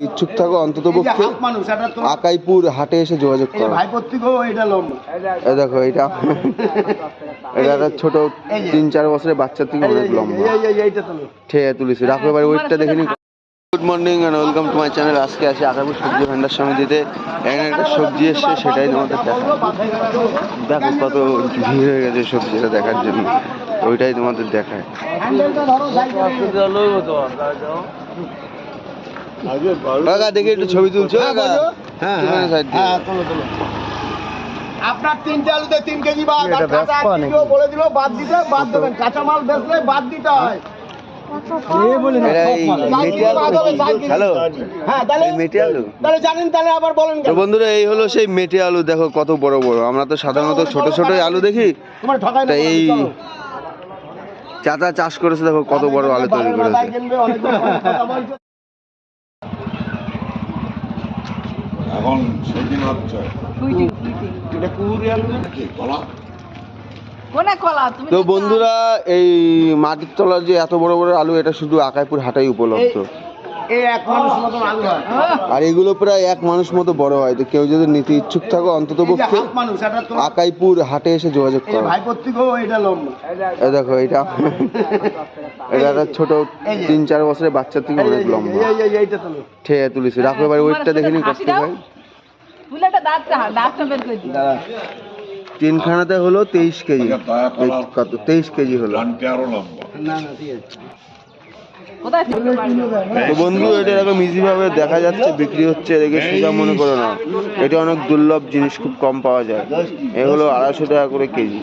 ইচ্ছুক থাকো অন্তত পক্ষে আকাইপুর হাটে এসে যোগাযোগ এই করো। এই দেখো এটা এটা একটা ছোট তিন চার বছরের বাচ্চার থেকে অনেক লম্বা। ঠেয়ে তুলেছি। রাখো এবার ওয়েটটা দেখেনি good morning and welcome to my channel আজকে আছি আগামী সবজি ভান্ডার সমিতিতে এখানে একটা সবজি এসছে সেটাই তোমাদের দেখা দেখো কত ভিড় হয়ে গেছে সবজিটা দেখার জন্য। ওইটাই তোমাদের দেখায়। কাকা দেখি একটু ছবি তুলছো? হ্যাঁ। হ্যাঁ তোলো তোলো। আপনার তিনটে আলুতে তিন কেজি বাদ এটা আর কাঁচা ব্যস্ত এক নাকি? কিলো বলে দিল বাদ দিতে বাদ দেবেন। কাঁচা বেচলে বাদ দিতে হয়। এরা এই মেটে আলু। হ্যালো? হ্যাঁ তাহলে এই মেটে আলু। তাহলে জানেন তাহলে আবার বলেন তো কেন? বন্ধুরা এই হলো সেই মেটে আলু দেখো কত বড় বড়। আমরা তো সাধারণত ছোট ছোট আলু দেখি। তোমার এই চাচা চাষ করেছে দেখো কত বড় আলু তৈরি করেছে এখন সেদিন হচ্ছে কি কলা? কোনে কলা? তো বন্ধুরা এই মাটির তলার যে এত বড় বড় আলু এটা শুধু আকাইপুর হাটাই উপলব্ধ। এই এক মানুষ মতন আলু হয়। আর এগুলো প্রায় এক মানুষ মতো বড় হয়। তো কেউ যদি নিতে ইচ্ছুক থাকো অন্তত পক্ষে আকাইপুর হাটে এসে যোগাযোগ করো। ভাই প্রত্যেকও এটা লম্বা। এই দেখো এটা এটা একটা ছোট তিন চার বছরের বাচ্চার থেকে অনেক লম্বা। ঠেয়ে তুলেছি। রাখো এবার ওয়েটটা দেখে নি কষ্ট ভাই তিনখানাতে হলো তেইশ কেজি। কত? তেইশ কেজি হলো। তো বন্ধু এটা এরকম ইজি ভাবে দেখা যাচ্ছে বিক্রি হচ্ছে এদিকে সোজা মনে করো না। এটা অনেক দুর্লভ জিনিস খুব কম পাওয়া যায়। এগুলো আড়াইশো টাকা করে কেজি।